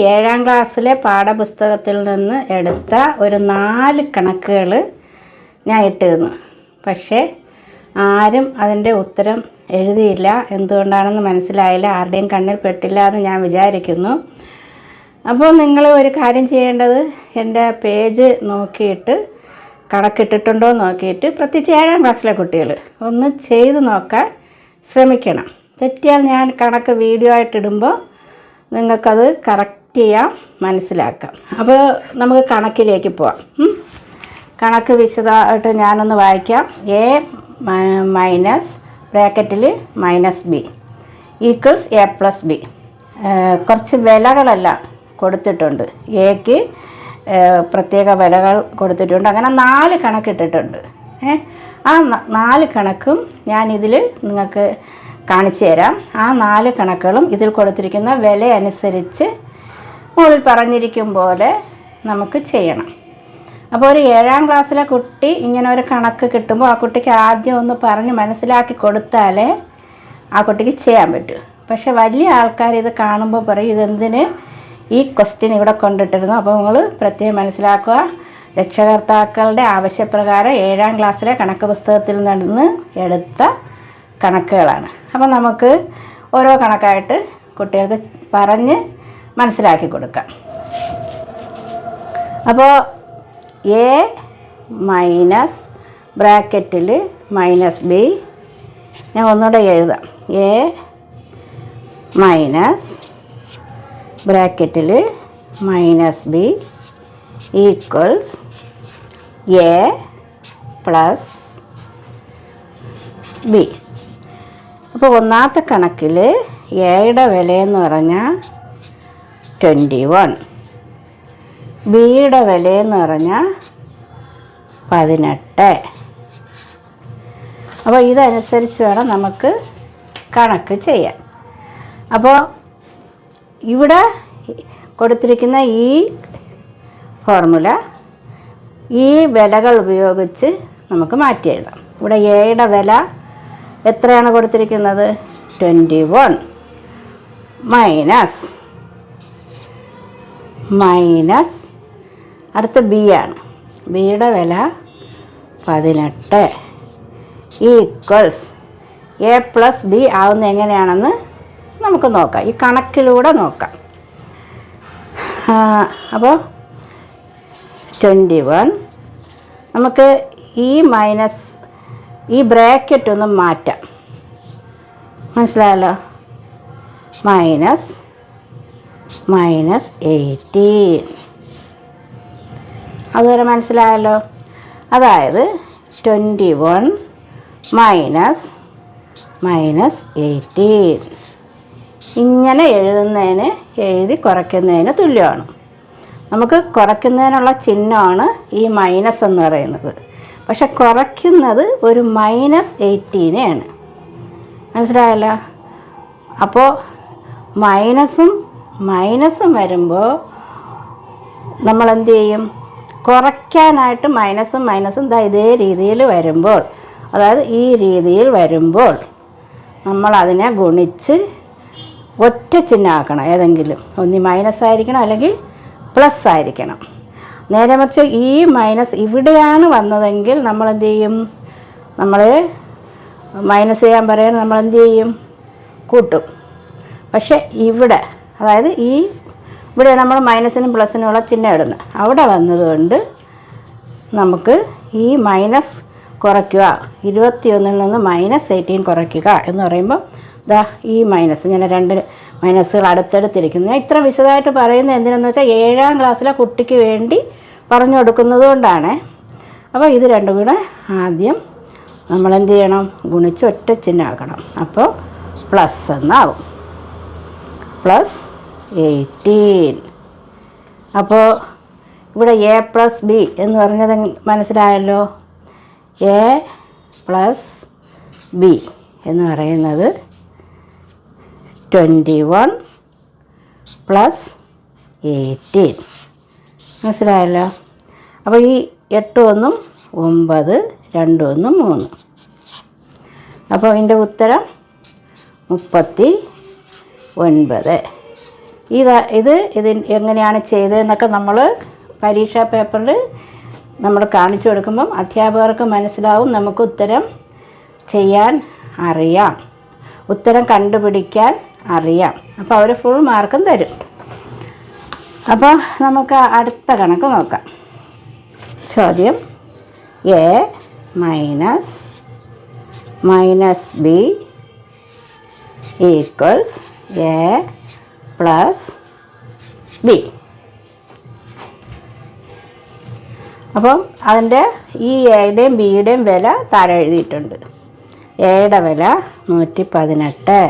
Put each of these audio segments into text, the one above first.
ഏഴാം ക്ലാസ്സിലെ പാഠപുസ്തകത്തിൽ നിന്ന് എടുത്ത ഒരു നാല് കണക്കുകൾ ഞാൻ ഇട്ടിരുന്നു. പക്ഷേ ആരും അതിന്റെ ഉത്തരം എഴുതിയില്ല. എന്തുകൊണ്ടാണെന്ന് മനസ്സിലായില്ല. ആരുടെയും കണ്ണിൽ പെട്ടില്ല എന്ന് ഞാൻ വിചാരിക്കുന്നു. അപ്പോൾ നിങ്ങൾ ഒരു കാര്യം ചെയ്യേണ്ടത് എന്റെ പേജ് നോക്കിയിട്ട് കണക്കിട്ടിട്ടുണ്ടോ നോക്കിയിട്ട് പ്രത്യേകിച്ച് ഏഴാം ക്ലാസ്സിലെ കുട്ടികൾ ഒന്ന് ചെയ്ത് നോക്കാൻ ശ്രമിക്കണം. തെറ്റിയാൽ ഞാൻ കണക്ക് വീഡിയോ ആയിട്ടിടുമ്പോൾ നിങ്ങൾക്കത് കറക്റ്റ് ചെയ്യാം മനസ്സിലാക്കാം. അപ്പോൾ നമുക്ക് കണക്കിലേക്ക് പോവാം. കണക്ക് വിശദമായിട്ട് ഞാനൊന്ന് വായിക്കാം. എ മൈനസ് ബ്രാക്കറ്റിൽ minus B equals A plus B കുറച്ച് വിലകളെല്ലാം കൊടുത്തിട്ടുണ്ട്. എക്ക് പ്രത്യേക വിലകൾ കൊടുത്തിട്ടുണ്ട്. അങ്ങനെ നാല് കണക്കിട്ടിട്ടുണ്ട് ആ നാല് കണക്കും ഞാനിതിൽ നിങ്ങൾക്ക് കാണിച്ചു തരാം. ആ നാല് കണക്കുകളും ഇതിൽ കൊടുത്തിരിക്കുന്ന വില അനുസരിച്ച് മുകളിൽ പറഞ്ഞിരിക്കും പോലെ നമുക്ക് ചെയ്യണം. അപ്പോൾ ഒരു ഏഴാം ക്ലാസ്സിലെ കുട്ടി ഇങ്ങനെ ഒരു കണക്ക് കിട്ടുമ്പോൾ ആ കുട്ടിക്ക് ആദ്യം ഒന്ന് പറഞ്ഞ് മനസ്സിലാക്കി കൊടുത്താലേ ആ കുട്ടിക്ക് ചെയ്യാൻ പറ്റൂ. പക്ഷേ വലിയ ആൾക്കാർ ഇത് കാണുമ്പോൾ പറയും ഇതെന്തിന് ഈ ക്വസ്റ്റ്യൻ ഇവിടെ കൊണ്ടിട്ടിരുന്നു? അപ്പോൾ നിങ്ങൾ പ്രത്യേകം മനസ്സിലാക്കുക. രക്ഷകർത്താക്കളുടെ ആവശ്യപ്രകാരം ഏഴാം ക്ലാസ്സിലെ കണക്ക് പുസ്തകത്തിൽ നിന്ന് എടുത്ത കണക്കുകളാണ്. അപ്പോൾ നമുക്ക് ഓരോ കണക്കായിട്ട് കുട്ടികൾക്ക് പറഞ്ഞ് മനസ്സിലാക്കി കൊടുക്കാം. അപ്പോൾ എ മൈനസ് ബ്രാക്കറ്റിൽ മൈനസ് ബി ഞാൻ ഒന്നുകൂടെ എഴുതാം. എ മൈനസ് ബ്രാക്കറ്റിൽ minus B equals A plus B അപ്പോൾ ഒന്നാമത്തെ കണക്കിൽ എയുടെ വിലയെന്ന് പറഞ്ഞാൽ ട്വന്റി വൺ ബിയുടെ വിലയെന്ന് പറഞ്ഞാൽ പതിനെട്ട്. അപ്പോൾ ഇതനുസരിച്ച് വേണം നമുക്ക് കണക്ക് ചെയ്യാൻ. അപ്പോൾ ഇവിടെ കൊടുത്തിരിക്കുന്ന ഈ ഫോർമുല ഈ വിലകൾ ഉപയോഗിച്ച് നമുക്ക് മാറ്റി എഴുതാം. ഇവിടെ എയുടെ വില എത്രയാണ് കൊടുത്തിരിക്കുന്നത്? ട്വന്റി വൺ മൈനസ് മൈനസ് അടുത്ത ബി ആണ്. ബിയുടെ വില പതിനെട്ട്. ഈക്വൽസ് എ പ്ലസ് ബി ആവുന്ന എങ്ങനെയാണെന്ന് നമുക്ക് നോക്കാം. ഈ കണക്കിലൂടെ നോക്കാം. അപ്പോൾ ട്വന്റി വൺ നമുക്ക് ഈ മൈനസ് ഈ ബ്രാക്കറ്റ് ഒന്ന് മാറ്റാം. മനസ്സിലായല്ലോ? Minus minus eighteen. അതുവരെ മനസ്സിലായല്ലോ? അതായത് twenty one minus minus eighteen. ഇങ്ങനെ എഴുതുന്നതിന് എഴുതി കുറയ്ക്കുന്നതിന് തുല്യമാണ്. നമുക്ക് കുറയ്ക്കുന്നതിനുള്ള ചിഹ്നമാണ് ഈ മൈനസ് എന്ന് പറയുന്നത്. പക്ഷെ കുറയ്ക്കുന്നത് ഒരു മൈനസ് എയ്റ്റീനെയാണ്. മനസ്സിലായല്ലോ? അപ്പോൾ മൈനസും മൈനസും വരുമ്പോൾ നമ്മൾ എന്ത് ചെയ്യും കുറയ്ക്കാനായിട്ട് മൈനസും മൈനസും ദാ ഇതേ രീതിയിൽ വരുമ്പോൾ അതായത് ഈ രീതിയിൽ വരുമ്പോൾ നമ്മൾ അതിനെ ഗുണിച്ച് ഒറ്റ ചിഹ്നമാക്കണം ഏതെങ്കിലും. ഒന്നി മൈനസ് ആയിരിക്കണം അല്ലെങ്കിൽ പ്ലസ് ആയിരിക്കണം. നേരെ മറിച്ച് ഈ മൈനസ് ഇവിടെയാണ് വന്നതെങ്കിൽ നമ്മൾ എന്ത് ചെയ്യും നമ്മൾ മൈനസ് ചെയ്യാൻ പറയാൻ നമ്മൾ എന്ത് ചെയ്യും കൂട്ടും. പക്ഷെ ഇവിടെ അതായത് ഈ ഇവിടെ നമ്മൾ മൈനസിനും പ്ലസിനും ഉള്ള ചിഹ്നം ഇടുന്നത് അവിടെ വന്നതുകൊണ്ട് നമുക്ക് ഈ മൈനസ് കുറയ്ക്കുക. ഇരുപത്തിയൊന്നിൽ നിന്ന് മൈനസ് എയ്റ്റീൻ കുറയ്ക്കുക എന്ന് പറയുമ്പോൾ ദാ ഈ മൈനസ് ഇങ്ങനെ രണ്ട് മൈനസുകൾ അടുത്തെടുത്തിരിക്കുന്നു. ഞാൻ ഇത്ര വിശദമായിട്ട് പറയുന്നത് എന്തിനെന്ന് വെച്ചാൽ ഏഴാം ക്ലാസ്സിലെ കുട്ടിക്ക് വേണ്ടി പറഞ്ഞു കൊടുക്കുന്നത് കൊണ്ടാണ്. അപ്പോൾ ഇത് രണ്ടും കൂടെ ആദ്യം നമ്മൾ എന്ത് ചെയ്യണം? ഗുണിച്ച് ഒറ്റ ചിഹ്നമാക്കണം അപ്പോൾ പ്ലസ് എന്നാവും. Plus eighteen. അപ്പോൾ ഇവിടെ എ പ്ലസ് ബി എന്ന് പറഞ്ഞത് മനസ്സിലായല്ലോ? എ പ്ലസ് ബി എന്ന് പറയുന്നത് ട്വന്റി വൺ പ്ലസ് എയ്റ്റീൻ മനസ്സിലായല്ലോ? അപ്പോൾ ഈ എട്ട് ഒന്നും ഒമ്പത് രണ്ട് ഒന്നും മൂന്ന്. അപ്പോൾ ഇതിന്റെ ഉത്തരം മുപ്പത്തി ഒൻപത്. ഇത് ഇത് ഇത് എങ്ങനെയാണ് ചെയ്തതെന്നൊക്കെ നമ്മൾ പരീക്ഷാ പേപ്പറിൽ നമ്മൾ കാണിച്ചു കൊടുക്കുമ്പം അധ്യാപകർക്ക് മനസ്സിലാവും നമുക്ക് ഉത്തരം ചെയ്യാൻ അറിയാം. ഉത്തരം കണ്ടുപിടിക്കാൻ അറിയാം. അപ്പോൾ അവർ ഫുൾ മാർക്കും തരും. അപ്പോൾ നമുക്ക് അടുത്ത കണക്ക് നോക്കാം. ചോദ്യം A minus minus B equals A plus B അപ്പം അതിന്റെ ഈ എയുടെയും ബിയുടെയും വില താഴെ എഴുതിയിട്ടുണ്ട്. എയുടെ വില നൂറ്റി പതിനെട്ട്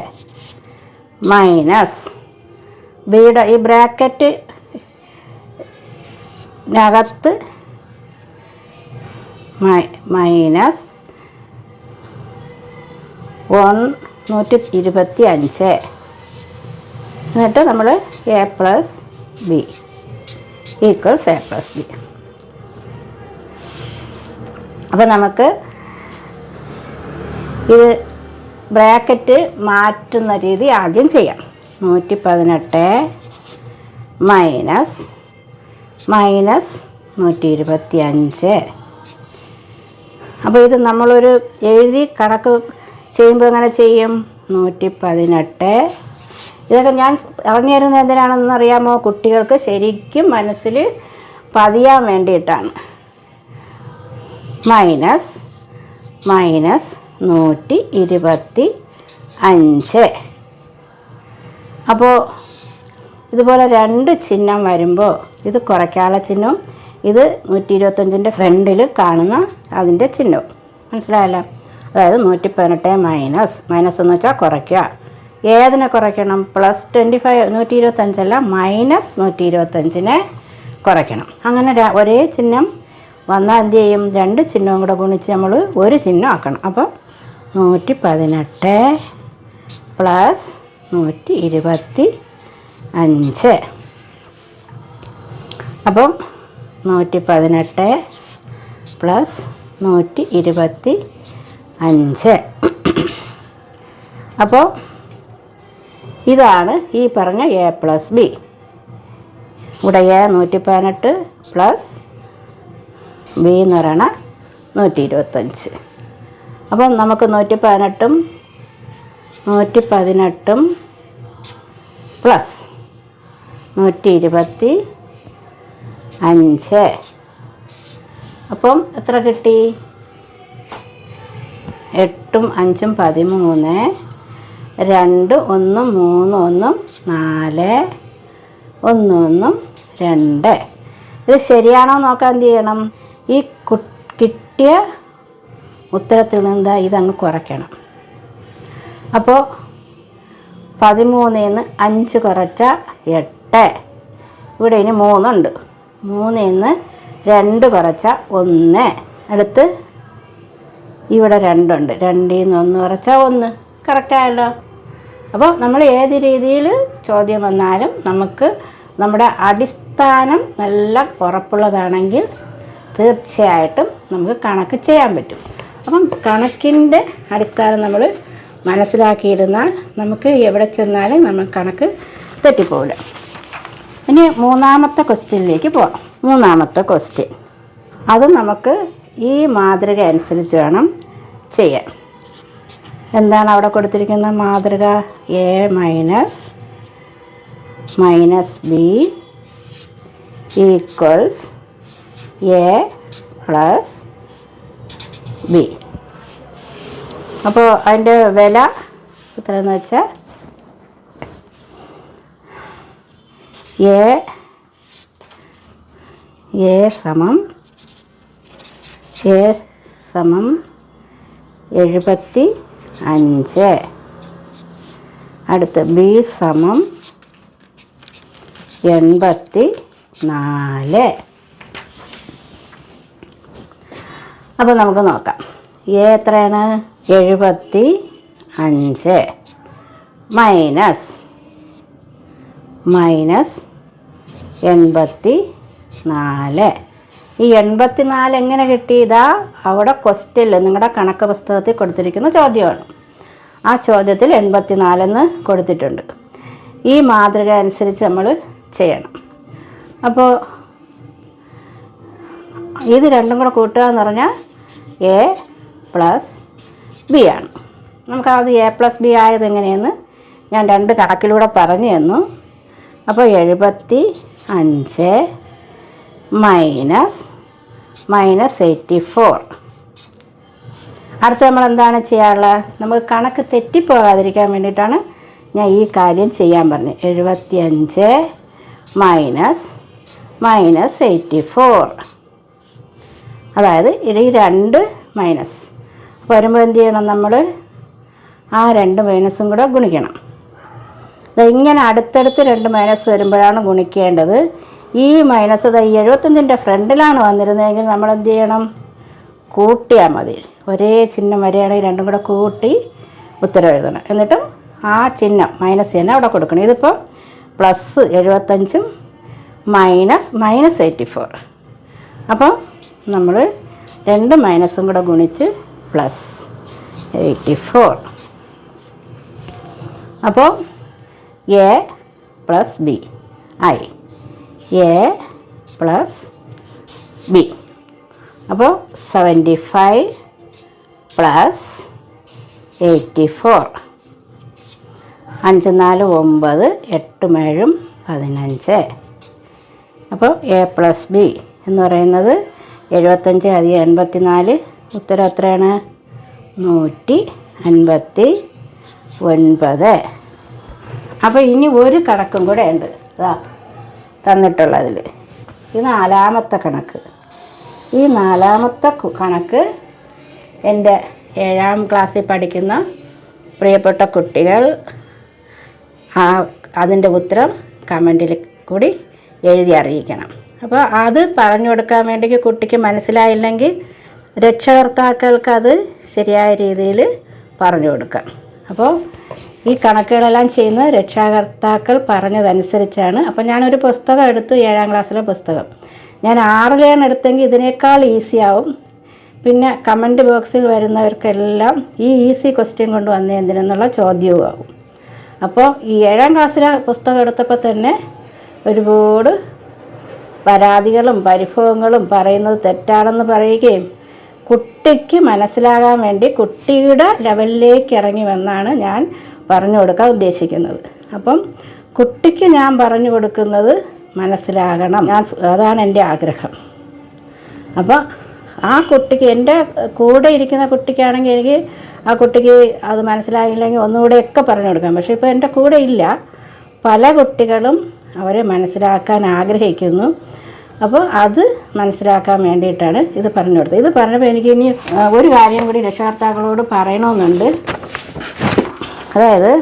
മൈനസ് ബിയുടെ ഈ ബ്രാക്കറ്റ് നകത്ത് മൈനസ് വൺ നൂറ്റി ഇരുപത്തി അഞ്ച് എന്നിട്ട് നമ്മൾ A plus B equals A plus B അപ്പോൾ നമുക്ക് ഇത് ബ്രാക്കറ്റ് മാറ്റുന്ന രീതി ആദ്യം ചെയ്യാം. നൂറ്റി പതിനെട്ട് മൈനസ് മൈനസ് നൂറ്റി ഇരുപത്തി അഞ്ച് അപ്പോൾ ഇത് നമ്മളൊരു എഴുതി കണക്ക് ചെയ്യുമ്പോൾ എങ്ങനെ ചെയ്യും? നൂറ്റി പതിനെട്ട് ഇതൊക്കെ ഞാൻ പറഞ്ഞു തരുന്നത് എന്തിനാണെന്ന് അറിയാമോ? കുട്ടികൾക്ക് ശരിക്കും മനസ്സിൽ പതിയാൻ വേണ്ടിയിട്ടാണ്. മൈനസ് മൈനസ് നൂറ്റി ഇരുപത്തി അഞ്ച് അപ്പോൾ ഇതുപോലെ രണ്ട് ചിഹ്നം വരുമ്പോൾ ഇത് കുറയ്ക്കാനുള്ള ചിഹ്നവും ഇത് നൂറ്റി ഇരുപത്തഞ്ചിന്റെ ഫ്രണ്ടിൽ കാണുന്ന അതിന്റെ ചിഹ്നവും. മനസ്സിലായല്ലോ? അതായത് നൂറ്റി പതിനെട്ട് മൈനസ് മൈനസ് എന്ന് വെച്ചാൽ കുറയ്ക്കുക. ഏതിനെ കുറയ്ക്കണം? പ്ലസ് ട്വന്റി ഫൈവ് നൂറ്റി ഇരുപത്തഞ്ചല്ല മൈനസ് നൂറ്റി ഇരുപത്തഞ്ചിനെ കുറയ്ക്കണം. അങ്ങനെ ഒരേ ചിഹ്നം വന്നാൽ എന്ത് ചെയ്യും? രണ്ട് ചിഹ്നവും കൂടെ ഗുണിച്ച് നമ്മൾ ഒരു ചിഹ്നം ആക്കണം. അപ്പം നൂറ്റി പതിനെട്ട് പ്ലസ് നൂറ്റി ഇരുപത്തി അഞ്ച് അപ്പം നൂറ്റി പതിനെട്ട് പ്ലസ് നൂറ്റി ഇരുപത്തി അഞ്ച് അപ്പോൾ ഇതാണ് ഈ പറഞ്ഞ എ പ്ലസ് ബി ഇവിടെ എ നൂറ്റി പതിനെട്ട് പ്ലസ് ബി എന്ന് പറയണ നൂറ്റി ഇരുപത്തഞ്ച് അപ്പം നമുക്ക് നൂറ്റി പതിനെട്ടും നൂറ്റി പതിനെട്ടും പ്ലസ് നൂറ്റി ഇരുപത്തി അഞ്ച് അപ്പം എത്ര കിട്ടി? എട്ടും അഞ്ചും പതിമൂന്ന്. രണ്ട് ഒന്നും മൂന്ന് ഒന്നും നാല് ഒന്ന് ഒന്നും രണ്ട്. ഇത് ശരിയാണോ നോക്കാൻ എന്ത് ചെയ്യണം? ഈ കു- കിട്ടിയ ഉത്തരത്തിൽ നിന്ന് ഇതങ്ങ് കുറയ്ക്കണം. അപ്പോൾ പതിമൂന്നിൽ നിന്ന് അഞ്ച് കുറച്ച എട്ട്. ഇവിടെ ഇനി മൂന്നുണ്ട്. മൂന്നിൽ നിന്ന് രണ്ട് കുറച്ച ഒന്ന്. അടുത്ത് ഇവിടെ രണ്ടുണ്ട്. രണ്ടിൽ നിന്ന് ഒന്ന് കുറച്ചാൽ ഒന്ന്. കറക്റ്റായല്ലോ അപ്പോൾ നമ്മൾ ഏത് രീതിയിൽ ചോദ്യം വന്നാലും നമുക്ക് നമ്മുടെ അടിസ്ഥാനം നല്ല ഉറപ്പുള്ളതാണെങ്കിൽ തീർച്ചയായിട്ടും നമുക്ക് കണക്ക് ചെയ്യാൻ പറ്റും. അപ്പം കണക്കിന്റെ അടിസ്ഥാനം നമ്മൾ മനസ്സിലാക്കിയിരുന്നാൽ നമുക്ക് എവിടെ ചെന്നാലും നമ്മൾ കണക്ക് തെറ്റിപ്പോവില്ല. ഇനി മൂന്നാമത്തെ ക്വസ്റ്റ്യനിലേക്ക് പോകാം മൂന്നാമത്തെ ക്വസ്റ്റ്യൻ. അത് നമുക്ക് ഈ മാതൃക അനുസരിച്ച് വേണം ചെയ്യാൻ. എന്താണ് അവിടെ കൊടുത്തിരിക്കുന്ന മാതൃക A minus minus B equals A plus B അപ്പോൾ അതിന്റെ വില എത്രയെന്ന് വെച്ചാൽ എ സമം എ സമം എഴുപത്തി അഞ്ച്. അടുത്ത് ബി സമം എൺപത്തി നാല്. അപ്പോൾ നമുക്ക് നോക്കാം. എ എത്രയാണ്? എഴുപത്തി അഞ്ച്. മൈനസ് മൈനസ് എൺപത്തി നാല്. ഈ എൺപത്തി നാല് എങ്ങനെ കിട്ടി ഇതാ അവിടെ ക്വസ്റ്റ്യനിൽ നിങ്ങളുടെ കണക്ക് പുസ്തകത്തിൽ കൊടുത്തിരിക്കുന്ന ചോദ്യമാണ്. ആ ചോദ്യത്തിൽ എൺപത്തി നാലെന്ന് കൊടുത്തിട്ടുണ്ട്. ഈ മാതൃക അനുസരിച്ച് നമ്മൾ ചെയ്യണം. അപ്പോൾ ഇത് രണ്ടും കൂടെ കൂട്ടുക എന്ന് പറഞ്ഞാൽ എ പ്ലസ് ബി ആണ്. നമുക്ക് അത് എ പ്ലസ് ബി ആയത് എങ്ങനെയെന്ന് ഞാൻ രണ്ട് കണക്കിലൂടെ പറഞ്ഞു തന്നു. അപ്പോൾ എഴുപത്തി അഞ്ച് മൈനസ് മൈനസ് എയ്റ്റി ഫോർ. അടുത്ത നമ്മൾ എന്താണ് ചെയ്യാറുള്ളത്? നമുക്ക് കണക്ക് തെറ്റിപ്പോകാതിരിക്കാൻ വേണ്ടിയിട്ടാണ് ഞാൻ ഈ കാര്യം ചെയ്യാൻ പറഞ്ഞത്. എഴുപത്തി അഞ്ച് മൈനസ് മൈനസ് എയ്റ്റി ഫോർ. അതായത് ഇത് രണ്ട് മൈനസ്. അപ്പോൾ വരുമ്പോൾ എന്ത് ചെയ്യണം നമ്മൾ? ആ രണ്ട് മൈനസും കൂടെ ഗുണിക്കണം. ഇങ്ങനെ അടുത്തടുത്ത് രണ്ട് മൈനസ് വരുമ്പോഴാണ് ഗുണിക്കേണ്ടത്. ഈ മൈനസ് തൈ എഴുപത്തഞ്ചിന്റെ ഫ്രണ്ടിലാണ് വന്നിരുന്നതെങ്കിൽ നമ്മൾ എന്ത് ചെയ്യണം? കൂട്ടിയാൽ മതി. ഒരേ ചിഹ്നം വരെയാണെങ്കിൽ രണ്ടും കൂടെ കൂട്ടി ഉത്തരം എഴുതണം. എന്നിട്ടും ആ ചിഹ്നം മൈനസ് തന്നെ അവിടെ കൊടുക്കണം. ഇതിപ്പോൾ പ്ലസ് എഴുപത്തഞ്ചും മൈനസ് മൈനസ് എയ്റ്റി ഫോർ അപ്പം നമ്മൾ രണ്ട് മൈനസും കൂടെ ഗുണിച്ച് പ്ലസ് എയ്റ്റി ഫോർ അപ്പോൾ എ പ്ലസ് ബി ആയി. എ പ്ലസ് ബി അപ്പോൾ seventy five plus eighty four അഞ്ച് നാല് ഒമ്പത് എട്ടും ഏഴും പതിനഞ്ച്. അപ്പോൾ എ പ്ലസ് ബി എന്ന് പറയുന്നത് എഴുപത്തഞ്ച് അധികം എൺപത്തി നാല് ഉത്തരം എത്രയാണ്? നൂറ്റി അൻപത്തി ഒൻപത്. അപ്പോൾ ഇനി ഒരു കണക്കും കൂടെ ഉണ്ട്. ഇതാ തന്നിട്ടുള്ളതിൽ. ഈ നാലാമത്തെ കണക്ക്. ഈ നാലാമത്തെ കണക്ക് എന്റെ ഏഴാം ക്ലാസ്സിൽ പഠിക്കുന്ന പ്രിയപ്പെട്ട കുട്ടികൾ ആ അതിന്റെ ഉത്തരം കമന്റിൽ കൂടി എഴുതി അറിയിക്കണം. അപ്പോൾ അത് പറഞ്ഞു കൊടുക്കാൻ വേണ്ടി കുട്ടിക്ക് മനസ്സിലായില്ലെങ്കിൽ രക്ഷകർത്താക്കൾക്ക് അത് ശരിയായ രീതിയിൽ പറഞ്ഞു കൊടുക്കാം. അപ്പോൾ ഈ കണക്കുകളെല്ലാം ചെയ്യുന്നത് രക്ഷാകർത്താക്കൾ പറഞ്ഞതനുസരിച്ചാണ്. അപ്പോൾ ഞാനൊരു പുസ്തകം എടുത്തു ഏഴാം ക്ലാസ്സിലെ പുസ്തകം. ഞാൻ ആറിലാണ് എടുത്തെങ്കിൽ ഇതിനേക്കാൾ ഈസി ആവും. പിന്നെ കമന്റ് ബോക്സിൽ വരുന്നവർക്കെല്ലാം ഈ ഈസി ക്വസ്റ്റ്യൻ കൊണ്ട് വന്ന എന്തിനെന്നുള്ള ചോദ്യവും ആവും. അപ്പോൾ ഈ ഏഴാം ക്ലാസ്സിലെ പുസ്തകം എടുത്തപ്പോൾ തന്നെ ഒരുപാട് പരാതികളും പരിഭവങ്ങളും പറയുന്നത് തെറ്റാണെന്ന് പറയുകയും കുട്ടിക്ക് മനസ്സിലാകാൻ വേണ്ടി കുട്ടിയുടെ ലെവലിലേക്ക് ഇറങ്ങി വന്നാണ് ഞാൻ പറഞ്ഞു കൊടുക്കാൻ ഉദ്ദേശിക്കുന്നത്. അപ്പം കുട്ടിക്ക് ഞാൻ പറഞ്ഞു കൊടുക്കുന്നത് മനസ്സിലാകണം. ഞാൻ അതാണ് എന്റെ ആഗ്രഹം. അപ്പോൾ ആ കുട്ടിക്ക് എന്റെ കൂടെ ഇരിക്കുന്ന കുട്ടിക്കാണെങ്കിൽ എനിക്ക് ആ കുട്ടിക്ക് അത് മനസ്സിലായില്ലെങ്കിൽ ഒന്നുകൂടെയൊക്കെ പറഞ്ഞു കൊടുക്കാം. പക്ഷേ ഇപ്പോൾ എന്റെ കൂടെ ഇല്ല. പല കുട്ടികളും അവരെ മനസ്സിലാക്കാൻ ആഗ്രഹിക്കുന്നു. അപ്പോൾ അത് മനസ്സിലാക്കാൻ വേണ്ടിയിട്ടാണ് ഇത് പറഞ്ഞു കൊടുത്തത്. ഇത് പറഞ്ഞപ്പോൾ എനിക്ക് ഇനി ഒരു കാര്യം കൂടി രക്ഷകർത്താക്കളോട് പറയണമെന്നുണ്ട്. അതായത്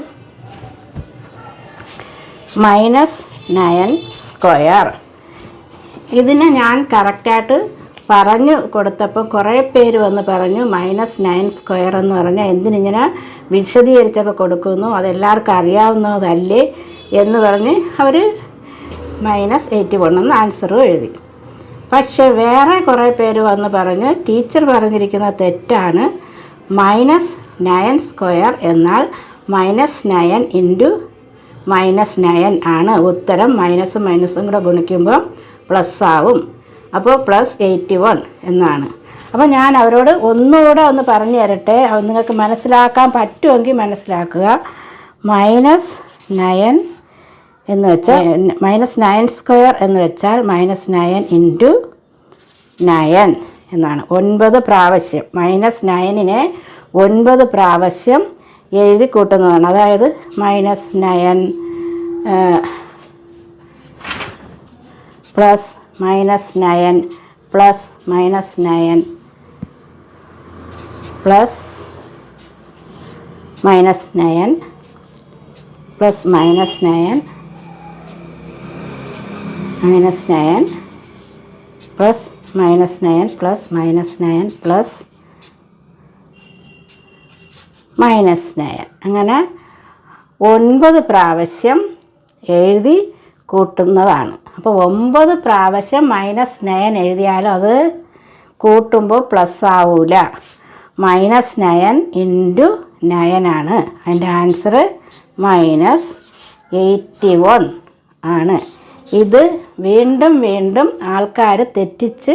മൈനസ് നയൻ സ്ക്വയർ. ഇതിനെ ഞാൻ കറക്റ്റായിട്ട് പറഞ്ഞു കൊടുത്തപ്പോൾ കുറേ പേര് വന്ന് പറഞ്ഞു മൈനസ് നയൻ സ്ക്വയർ എന്ന് പറഞ്ഞാൽ എന്തിനിങ്ങനെ വിശദീകരിച്ചൊക്കെ കൊടുക്കുന്നു അതെല്ലാവർക്കും അറിയാവുന്നതല്ലേ എന്ന് പറഞ്ഞ് അവർ മൈനസ് എയ്റ്റി വൺ എന്ന് ആൻസറും എഴുതി. പക്ഷേ വേറെ കുറേ പേര് വന്ന് പറഞ്ഞ് ടീച്ചർ പറഞ്ഞിരിക്കുന്ന തെറ്റാണ് മൈനസ് നയൻ സ്ക്വയർ എന്നാൽ minus nine into minus nine ആണ് ഉത്തരം. മൈനസും മൈനസും കൂടെ ഗുണിക്കുമ്പോൾ പ്ലസ് ആവും. അപ്പോൾ പ്ലസ് എയ്റ്റി വൺ എന്നാണ്. അപ്പോൾ ഞാൻ അവരോട് ഒന്നുകൂടെ ഒന്ന് പറഞ്ഞു തരട്ടെ. നിങ്ങൾക്ക് മനസ്സിലാക്കാൻ പറ്റുമെങ്കിൽ മനസ്സിലാക്കുക. മൈനസ് നയൻ എന്ന് വെച്ചാൽ മൈനസ് നയൻ സ്ക്വയർ എന്ന് വെച്ചാൽ മൈനസ് നയൻ ഇന്റു നയൻ എന്നാണ്. ഒൻപത് പ്രാവശ്യം. മൈനസ് നയനിനെ ഒൻപത് പ്രാവശ്യം എഴുതി കൂട്ടുന്നതാണ് അതായത് minus nine plus minus nine plus minus nine plus minus nine plus minus nine minus nine plus minus nine plus minus nine plus minus nine അങ്ങനെ ഒൻപത് പ്രാവശ്യം എഴുതി കൂട്ടുന്നതാണ്. അപ്പോൾ ഒമ്പത് പ്രാവശ്യം മൈനസ് നയൻ എഴുതിയാലും അത് കൂട്ടുമ്പോൾ പ്ലസ് ആവൂല. മൈനസ് നയൻ ഇന്റു നയനാണ് അതിന്റെ ആൻസർ മൈനസ് എയ്റ്റി വൺ ആണ്. ഇത് വീണ്ടും വീണ്ടും ആൾക്കാർ തെറ്റിച്ച്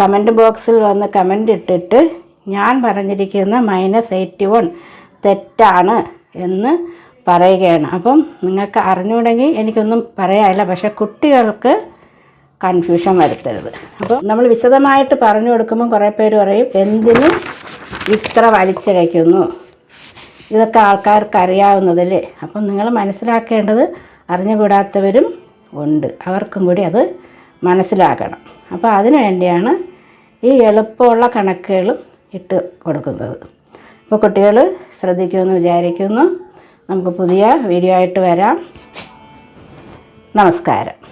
കമന്റ് ബോക്സിൽ വന്ന് കമന്റ് ഇട്ടിട്ട് ഞാൻ പറഞ്ഞിരിക്കുന്ന മൈനസ് എയ്റ്റി വൺ തെറ്റാണ് എന്ന് പറയുകയാണ്. അപ്പം നിങ്ങൾക്ക് അറിഞ്ഞുകൂടെങ്കിൽ എനിക്കൊന്നും പറയാനില്ല. പക്ഷേ കുട്ടികൾക്ക് കൺഫ്യൂഷൻ വരുത്തരുത്. അപ്പോൾ നമ്മൾ വിശദമായിട്ട് പറഞ്ഞു കൊടുക്കുമ്പോൾ കുറേ പേര് പറയും എന്തിന് ഇത്ര വലിച്ചിഴയ്ക്കുന്നു? ഇതൊക്കെ ആൾക്കാർക്ക് അറിയാവുന്നതല്ലേ? അപ്പം നിങ്ങൾ മനസ്സിലാക്കേണ്ടത് അറിഞ്ഞുകൂടാത്തവരും ഉണ്ട്. അവർക്കും കൂടി അത് മനസ്സിലാക്കണം. അപ്പോൾ അതിനു വേണ്ടിയാണ് ഈ എളുപ്പമുള്ള കണക്കുകളും ഇട്ട് കൊടുക്കുന്നത്. അപ്പോൾ കുട്ടികൾ ശ്രദ്ധിക്കുമെന്ന് വിചാരിക്കുന്നു. നമുക്ക് പുതിയ വീഡിയോ ആയിട്ട് വരാം. നമസ്കാരം.